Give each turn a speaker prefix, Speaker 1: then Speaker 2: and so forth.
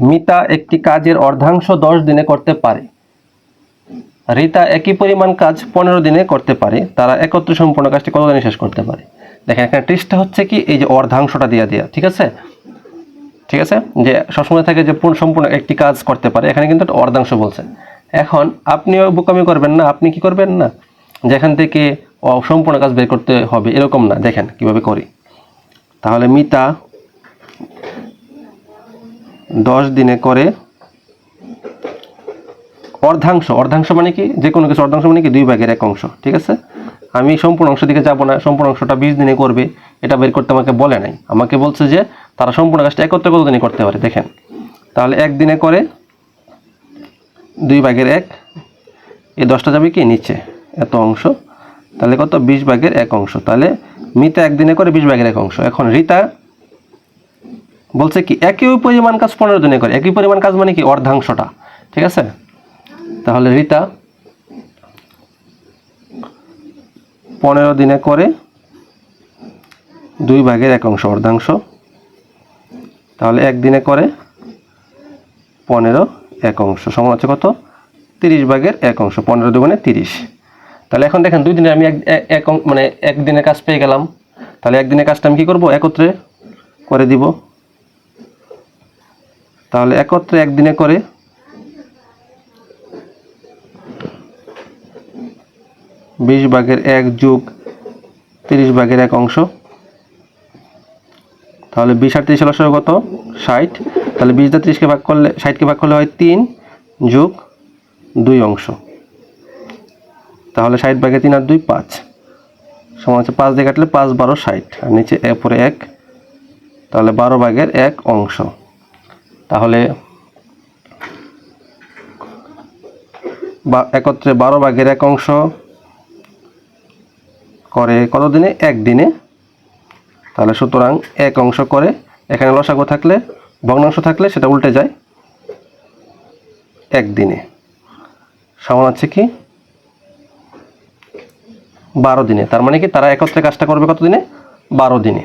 Speaker 1: মিতা একটি কাজের অর্ধাংশ দশ দিনে করতে পারে। রিতা একই পরিমাণ কাজ পনেরো দিনে করতে পারে। তারা একত্রে সম্পূর্ণ কাজটি কত দিনে শেষ করতে পারে? দেখেন, এখানে ট্রিস্টটা হচ্ছে কি? এই যে অর্ধাংশটা দিয়া দেওয়া ঠিক আছে? ঠিক আছে? যে সবসময় থাকে যে পূর্ণ- সম্পূর্ণ একটি কাজ করতে পারে। এখানে কিন্তু একটা অর্ধাংশ বলছে। এখন আপনিও বোকামি করবেন না, আপনি কি করবেন না? যেখান থেকে সম্পূর্ণ কাজ বের করতে হবে, এরকম না। দেখেন কীভাবে করি। তাহলে মিতা দশ দিনে করে অর্ধাংশ। অর্ধাংশ মানে কি? যে কোনো কিছু অর্ধাংশ মানে কি? দুই ভাগের এক অংশ, ঠিক আছে? আমি সম্পূর্ণ অংশ দিকে যাব না, সম্পূর্ণ অংশটা বিশ দিনে করবে, এটা বের করতে আমাকে বলে নাই। আমাকে বলছে যে তারা সম্পূর্ণ কাজটা একত্রে কত দিনে করতে পারে? দেখেন। তাহলে একদিনে করে দুই ভাগের এক, এই দশটা যাবে কি? নিচে, এত অংশ। তাহলে কত? বিশ ভাগের এক অংশ। তাহলে মিতা একদিনে করে বিশ ভাগের এক অংশ। এখন রিতা বলছে কি, একই পরিমাণ কাজ পনেরো দিনে করে, একই পরিমাণ কাজ মানে কি, অর্ধাংশটা, ঠিক আছে? তাহলে রিতা পনেরো দিনে করে দুই ভাগের এক অংশ অর্ধাংশ, তাহলে একদিনে করে পনেরো এক অংশ, সমান হচ্ছে কত? তিরিশ ভাগের এক অংশ, পনেরো দুগুণে তিরিশ। তাহলে এখন দেখেন, দুই দিনে আমি এক মানে একদিনে কাজ পেয়ে গেলাম। তাহলে একদিনে কাজটা আমি কী করব? একত্রে করে দিব। তাহলে একত্রে একদিনে করে বিশ ভাগের এক যুগ তিরিশ ভাগের এক অংশ। তাহলে বিশ আর তিরিশ লসক কত? ষাট। তাহলে বিশ দিয়ে তিরিশকে ভাগ করলে, ষাটকে ভাগ করলে হয় তিন যোগ দুই অংশ। তাহলে ষাট ভাগে তিন আর দুই, পাঁচ। সমান হচ্ছে পাঁচ দিয়ে কাটলে পাঁচ বারো ষাট। আর নিচে এরপরে এক। তাহলে বারো ভাগের এক অংশ। তাহলে বা একত্রে বারো ভাগের এক অংশ করে কত দিনে একদিনে। তাহলে সুতরাং এক অংশ করে এখানে লসাগু থাকলে, ভগ্নাংশ থাকলে সেটা উল্টে যায় একদিনে। সমান হচ্ছে কি? বারো দিনে। তার মানে কি? তারা একত্রে কাজটা করবে কত দিনে বারো দিনে।